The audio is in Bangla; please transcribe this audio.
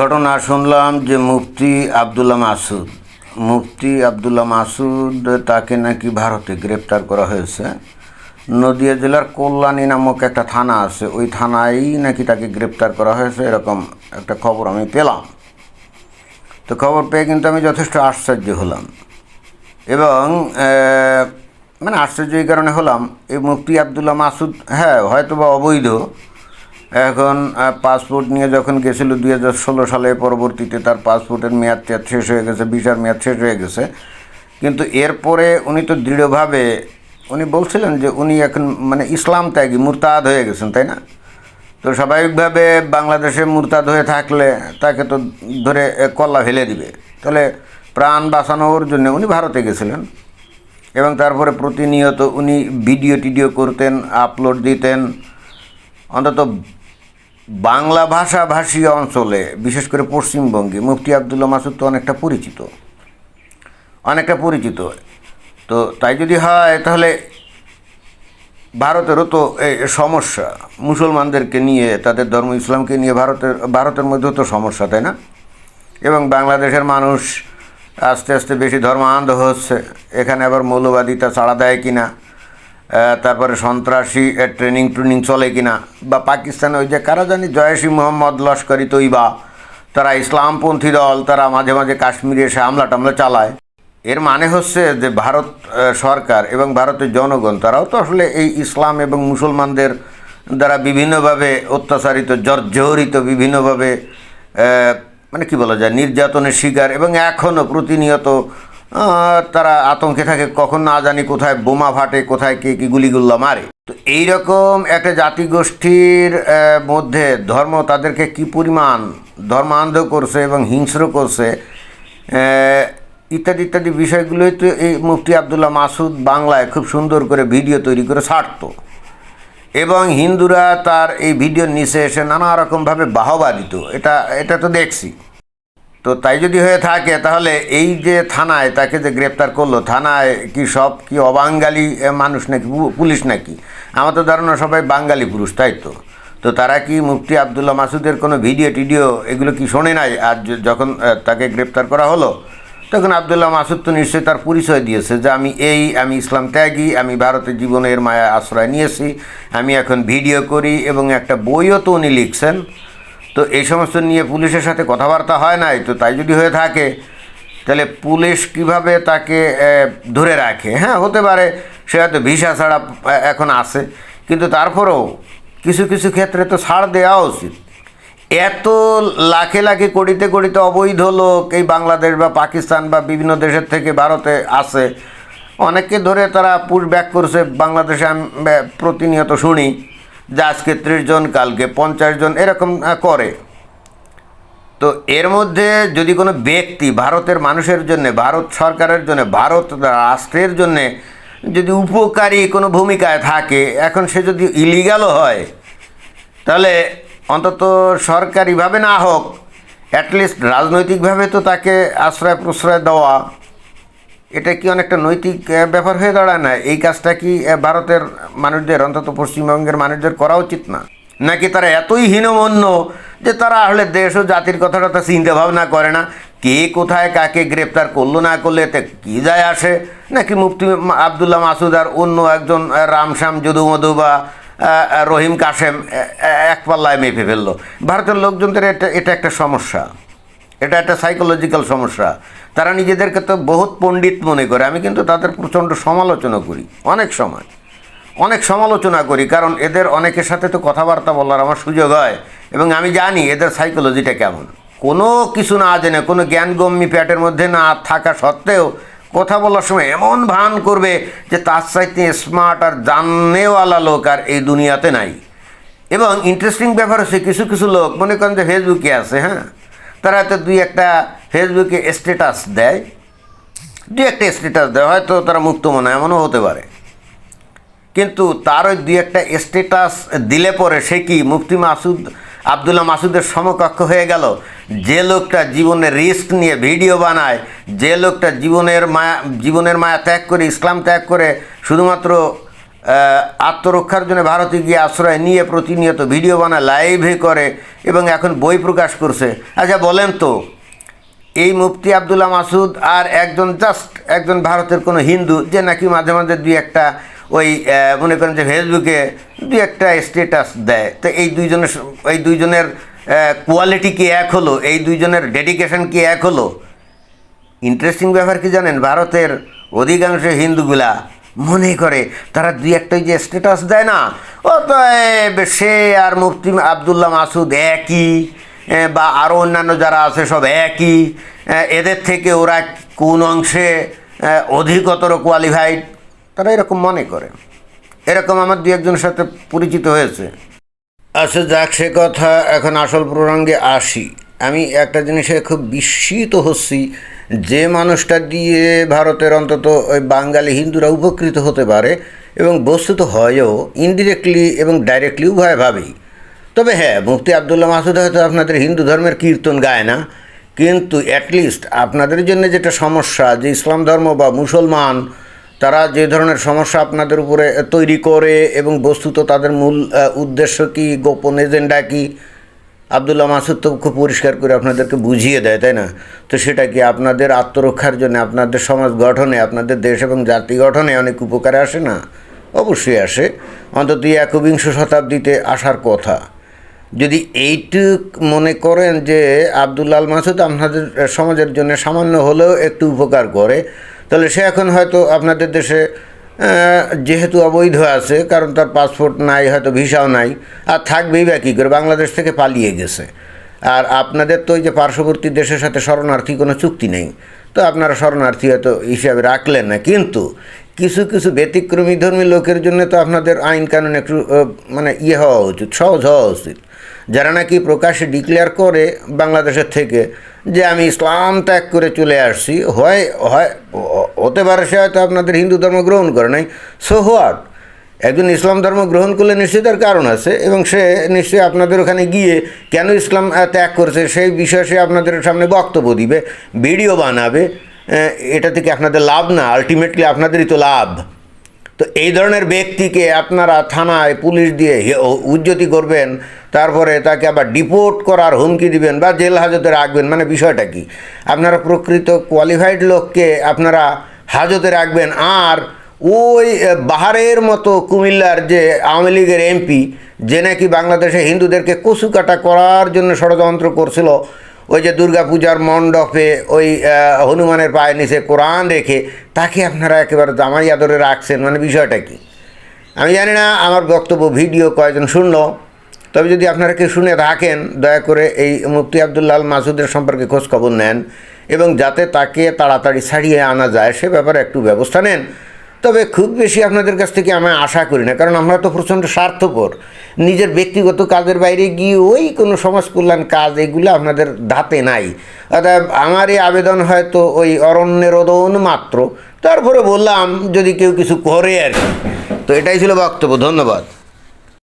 ঘটনা শুনলাম যে মুফতি আবদুল্লাহ মাসুদ, মুফতি আবদুল্লাহ মাসুদ তাকে নাকি ভারতে গ্রেপ্তার করা হয়েছে। নদিয়া জেলার কল্যাণী নামক একটা থানা আছে, ওই থানায় নাকি তাকে গ্রেপ্তার করা হয়েছে, এরকম একটা খবর আমি পেলাম। তো খবর পেয়ে কিন্তু আমি যথেষ্ট আশ্চর্য হলাম। এবং মানে আশ্চর্য এই কারণে হলাম, এই মুফতি আবদুল্লাহ মাসুদ হ্যাঁ হয়তো বা অবৈধ এখন পাসপোর্ট নিয়ে যখন গেছিল দুই হাজার ষোলো সালে পরবর্তীতে, তার পাসপোর্টের মেয়াদ টেয়াদ শেষ হয়ে গেছে ভিসার মেয়াদ শেষ হয়ে গেছে। কিন্তু এরপরে উনি তো দৃঢ়ভাবে, উনি বলছিলেন যে উনি এখন মানে ইসলাম ত্যাগী, মুরতাদ হয়ে গেছেন, তাই না? তো স্বাভাবিকভাবে বাংলাদেশে মুরতাদ হয়ে থাকলে তাকে তো ধরে কল্লা ফেলে দিবে। তাহলে প্রাণ বাঁচানোর জন্য উনি ভারতে গেছিলেন। এবং তারপরে প্রতিনিয়ত উনি ভিডিও টিডিও করতেন, আপলোড দিতেন। অন্তত বাংলা ভাষাভাষী অঞ্চলে বিশেষ করে পশ্চিমবঙ্গে মুফতি আবদুল্লাহ মাসুদ তো অনেকটা পরিচিত। অনেকটা পরিচিত। তো তাই যদি হয় তাহলে ভারতেরও তো এই সমস্যা। মুসলমানদেরকে নিয়ে তাদের ধর্ম ইসলামকে নিয়ে ভারতের ভারতের মধ্যেও তো সমস্যা তাই না? এবং বাংলাদেশের মানুষ আস্তে আস্তে বেশি ধর্ম ধর্মান্ধ হচ্ছে। এখানে আবার মৌলবাদিতা ছাড়া দেয় কিনা? আহ, তারপরে সন্ত্রাসী ট্রেনিং ট্রেনিং চলে কিনা? বা পাকিস্তানে ওই যে কারা জানি জয়েশি মোহাম্মদ লস্করি তৈবা তারা ইসলামপন্থী দল, তারা মাঝে মাঝে কাশ্মীরে এসে হামলা টামলা চালায়। এর মানে হচ্ছে যে ভারত সরকার এবং ভারতের জনগণ, তারাও তো আসলে এই ইসলাম এবং মুসলমানদের দ্বারা বিভিন্নভাবে অত্যাচারিত, জর্জরিত, বিভিন্নভাবে মানে কি বলা যায়, নির্যাতনের শিকার এবং এখনও প্রতিনিয়ত তারা আতঙ্কে থাকে, কখন না জানি কোথায় বোমা ফাটে, কোথায় কে কি গুলিগুল্লা মারে। তো এইরকম একটা জাতিগোষ্ঠীর মধ্যে ধর্ম তাদেরকে কি পরিমাণ ধর্মান্ধ করছে এবং হিংস্র করছে ইত্যাদি ইত্যাদি বিষয়গুলোই তো এই মুফতি আবদুল্লাহ মাসুদ বাংলায় খুব সুন্দর করে ভিডিও তৈরি করে ছাড়তো। এবং হিন্দুরা তার এই ভিডিওর নিচে এসে নানা রকমভাবে বাহবা দিত। এটা এটা তো দেখছি। তো তাই যদি হয়ে থাকে, তাহলে এই যে থানায় তাকে যে গ্রেপ্তার করল, থানায় কি সব কি অবাঙ্গালি মানুষ নাকি পুলিশ নাকি? আমার তো ধারণা সবাই বাঙালি পুরুষ, তাই তো? তো তারা কি মুফতি আবদুল্লাহ মাসুদের কোনো ভিডিও, টিডিও, এগুলো কি শোনে নাই? আর যখন তাকে গ্রেপ্তার করা হলো, তখন আবদুল্লাহ মাসুদ তো নিশ্চয়ই তার পরিচয় দিয়েছে যে আমি এই, আমি ইসলাম ত্যাগী, আমি ভারতের জীবনের মায়া আশ্রয় নিয়েছি, আমি এখন ভিডিও করি এবং একটা বইও তো উনি লিখছেন। তো এই সমস্ত নিয়ে পুলিশের সাথে কথাবার্তা হয় নাই, তো তাই যদি হয়ে থাকে, তাহলে পুলিশ কীভাবে তাকে ধরে রাখে? হ্যাঁ হতে পারে, সে হয়তো ভিসা ছাড়া এখন আছে, কিন্তু তারপরেও কিছু কিছু ক্ষেত্রে তো ছাড় দেওয়া উচিত। এত লাখে লাখে কোটিতে কোটিতে অবৈধ লোক এই বাংলাদেশ বা পাকিস্তান বা বিভিন্ন দেশের থেকে ভারতে আসে, অনেককে ধরে তারা পুশ ব্যাক করছে, বাংলাদেশে আমি প্রতিনিয়ত শুনি। যে আজকে ত্রিশ জন, কালকে পঞ্চাশ জন, এরকম করে। তো এর মধ্যে যদি কোনো ব্যক্তি ভারতের মানুষের জন্য, ভারত সরকারের জন্য, ভারত রাষ্ট্রের জন্য যদি উপকারী কোনো ভূমিকায় থাকে, এখন সে যদি ইলিগালও হয়, তাহলে অন্তত সরকারিভাবে না হোক অ্যাটলিস্ট রাজনৈতিকভাবে তো তাকে আশ্রয় প্রশ্রয় দেওয়া এটা কি অনেকটা নৈতিক ব্যাপার হয়ে দাঁড়ায় না? এই কাজটা কি ভারতের মানুষদের, অন্তত পশ্চিমবঙ্গের মানুষদের করা উচিত না? নাকি তারা এতই হীনমন্য যে তারা আসলে দেশ ও জাতির কথাটা তা চিন্তা ভাবনা করে না? কে কোথায় কাকে গ্রেপ্তার করল, না করলে, এতে কী যায় আসে? নাকি মুফতি আবদুল্লাহ মাসুদ আর অন্য একজন রামশ্যাম যদু মধু বা রহিম কাশেম এক পাল্লায় মেপে ফেলল। ভারতের লোকজনদের এটা এটা একটা সমস্যা। এটা একটা সাইকোলজিক্যাল সমস্যা। তারা নিজেদেরকে তো বহুত পণ্ডিত মনে করে। আমি কিন্তু তাদের প্রচণ্ড সমালোচনা করি। অনেক সময়। অনেক সমালোচনা করি, কারণ এদের অনেকের সাথে তো কথাবার্তা বলার আমার সুযোগ হয় এবং আমি জানি এদের সাইকোলজিটা কেমন। কোনো কিছু না জেনে, কোনো জ্ঞানগম্যী প্যাটের মধ্যে না থাকা সত্ত্বেও কথা বলার সময় এমন ভান করবে যে তার চাইতে স্মার্ট আর জাননেওয়ালা লোক আর এই দুনিয়াতে নাই। এবং ইন্টারেস্টিং ব্যাপার হচ্ছে, কিছু কিছু লোক মনে করেন যে ফেসবুকে আছে হ্যাঁ? তারা তো দুই একটা ফেসবুকে স্ট্যাটাস দেয়, দুই একটা স্ট্যাটাস দেয়, হয়তো তারা মুক্ত মনে এমনও হতে পারে। কিন্তু তার ওই দুই একটা স্ট্যাটাস দিলে পরে সে কি মুফতি মাসুদ, আবদুল্লাহ মাসুদের সমকক্ষ হয়ে গেল? যে লোকটা জীবনে রিস্ক নিয়ে ভিডিও বানায়, যে লোকটা জীবনের মায়া জীবনের মায়া ত্যাগ করে, ইসলাম ত্যাগ করে, শুধুমাত্র আত্মরক্ষার জন্য ভারতে গিয়ে আশ্রয় নিয়ে প্রতিনিয়ত ভিডিও বানায়, লাইভে করে, এবং এখন বই প্রকাশ করছে। আচ্ছা বলেন তো এই মুফতি আবদুল্লাহ মাসুদ আর একজন জাস্ট একজন ভারতের কোনো হিন্দু, যে নাকি মাঝে মাঝে দুই একটা ওই মনে করেন যে ফেসবুকে দুই একটা স্টেটাস দেয়। তো এই দুইজনের এই দুইজনের কোয়ালিটি কি এক হলো? এই দুইজনের ডেডিকেশন কি এক হলো? ইন্টারেস্টিং ব্যাপার কি জানেন? ভারতের অধিকাংশ হিন্দুগুলা মনে করে তারা দুই একটা যে স্ট্যাটাস দেয় না। ও তো সে আর মুফতি আবদুল্লাহ মাসুদ একই। বা আরও অন্যান্য যারা আছে সব একই। এদের থেকে ওরা কোন অংশে অধিকতর কোয়ালিফাইড তারা এরকম মনে করে। এরকম আমার দু একজনের সাথে পরিচিত হয়েছে। আচ্ছা যাক, সে কথা এখন আসল প্রসঙ্গে আসি। আমি একটা জিনিসে খুব বিস্মিত হচ্ছি। যে মানুষটা দিয়ে ভারতের অন্তত ওই বাঙালি হিন্দুরা উপকৃত হতে পারে এবং বস্তুত হয়ও ইনডিরেক্টলি এবং ডাইরেক্টলি উভয়ভাবেই তবে হ্যাঁ মুফতি আবদুল্লাহ মাসুদ হয়তো আপনাদের হিন্দু ধর্মের কীর্তন গায় না, কিন্তু অ্যাটলিস্ট আপনাদের জন্য যেটা সমস্যা, যে ইসলাম ধর্ম বা মুসলমান, তারা যে ধরনের সমস্যা আপনাদের উপরে তৈরি করে এবং বস্তুত তাদের মূল উদ্দেশ্য কি, গোপন এজেন্ডা কি, আবদুল্লাহ মাসুদ তো খুব পরিষ্কার করে আপনাদেরকে বুঝিয়ে দেয়, তাই না? তো সেটা কি আপনাদের আত্মরক্ষার জন্য, আপনাদের সমাজ গঠনে, আপনাদের দেশ এবং জাতি গঠনে অনেক উপকারে আসে না? অবশ্যই আসে। অন্তত একবিংশ শতাব্দীতে আসার কথা। যদি এইটুক মনে করেন যে আবদুল্লাল মাসুদ আপনাদের সমাজের জন্য সামান্য হলেও একটু উপকার করে, তাহলে সে এখন হয়তো আপনাদের দেশে যেহেতু অবৈধ আছে, কারণ তার পাসপোর্ট নাই, হয়তো ভিসাও নাই, আর থাকবেই বা কী করে, বাংলাদেশ থেকে পালিয়ে গেছে। আর আপনাদের তো ওই যে পার্শ্ববর্তী দেশের সাথে শরণার্থী কোনো চুক্তি নেই, তো আপনারা শরণার্থী হয়তো হিসাবে রাখলেন না। কিন্তু কিছু কিছু ব্যতিক্রমী ধর্মী লোকের জন্য তো আপনাদের আইন কানুন একটু মানে ইয়ে হওয়া উচিত, সহজ হওয়া উচিত। যারা নাকি প্রকাশ্যে ডিক্লেয়ার করে বাংলাদেশের থেকে যে আমি ইসলাম ত্যাগ করে চলে আসছি, হয় হয়, হতে পারে সে হয়তো আপনাদের হিন্দু ধর্ম গ্রহণ করে নাই। সো হোয়াট একজন ইসলাম ধর্ম গ্রহণ করলে নিশ্চয়ই তার কারণ আছে এবং সে নিশ্চয়ই আপনাদের ওখানে গিয়ে কেন ইসলাম ত্যাগ করছে সেই বিষয়ে সে আপনাদের সামনে বক্তব্য দিবে, ভিডিও বানাবে এটা থেকে আপনাদের লাভ না আলটিমেটলি আপনাদেরই তো লাভ। তো এই ধরনের ব্যক্তিকে আপনারা থানায় পুলিশ দিয়ে উজ্জতি করবেন, তারপরে তাকে আবার ডিপোর্ট করার হুমকি দিবেন বা জেল হাজতে রাখবেন মানে বিষয়টা কি? আপনারা প্রকৃত কোয়ালিফাইড লোককে আপনারা হাজতে রাখবেন। আর ওই বাহারের মতো কুমিল্লার যে আওয়ামী লীগের এমপি, যে নাকি বাংলাদেশে হিন্দুদেরকে কচু কাটা করার জন্য ষড়যন্ত্র করছিল ওই যে দুর্গাপূজার মণ্ডপে ওই হনুমানের পায়ের নিচে কোরআন রেখে, তাকে আপনারা একেবারে জামাই আদরে রাখছেন মানে বিষয়টা কি? আমি জানি না, আমার বক্তব্য, ভিডিও কয়েকজন শুনলো, তবে যদি আপনারা কেউ শুনে থাকেন, দয়া করে এই মুফতি আবদুল্লাহ মাসুদের সম্পর্কে খোঁজ খবর নেন এবং যাতে তাকে তাড়াতাড়ি ছাড়িয়ে আনা যায়, সে ব্যাপারে একটু ব্যবস্থা নেন। তবে খুব বেশি আপনাদের কাছ থেকে আমি আশা করি না, কারণ আমরা তো প্রচণ্ড স্বার্থপর। নিজের ব্যক্তিগত কাজের বাইরে গিয়ে ওই কোনো সমাজ কল্যাণ কাজ এগুলো আপনাদের ধাতে নাই। অর্থাৎ আমার এই আবেদন হয়তো ওই অরণ্যের অদন মাত্র। তারপরে বললাম যদি কেউ কিছু করে আর কি। তো এটাই ছিল বক্তব্য, ধন্যবাদ।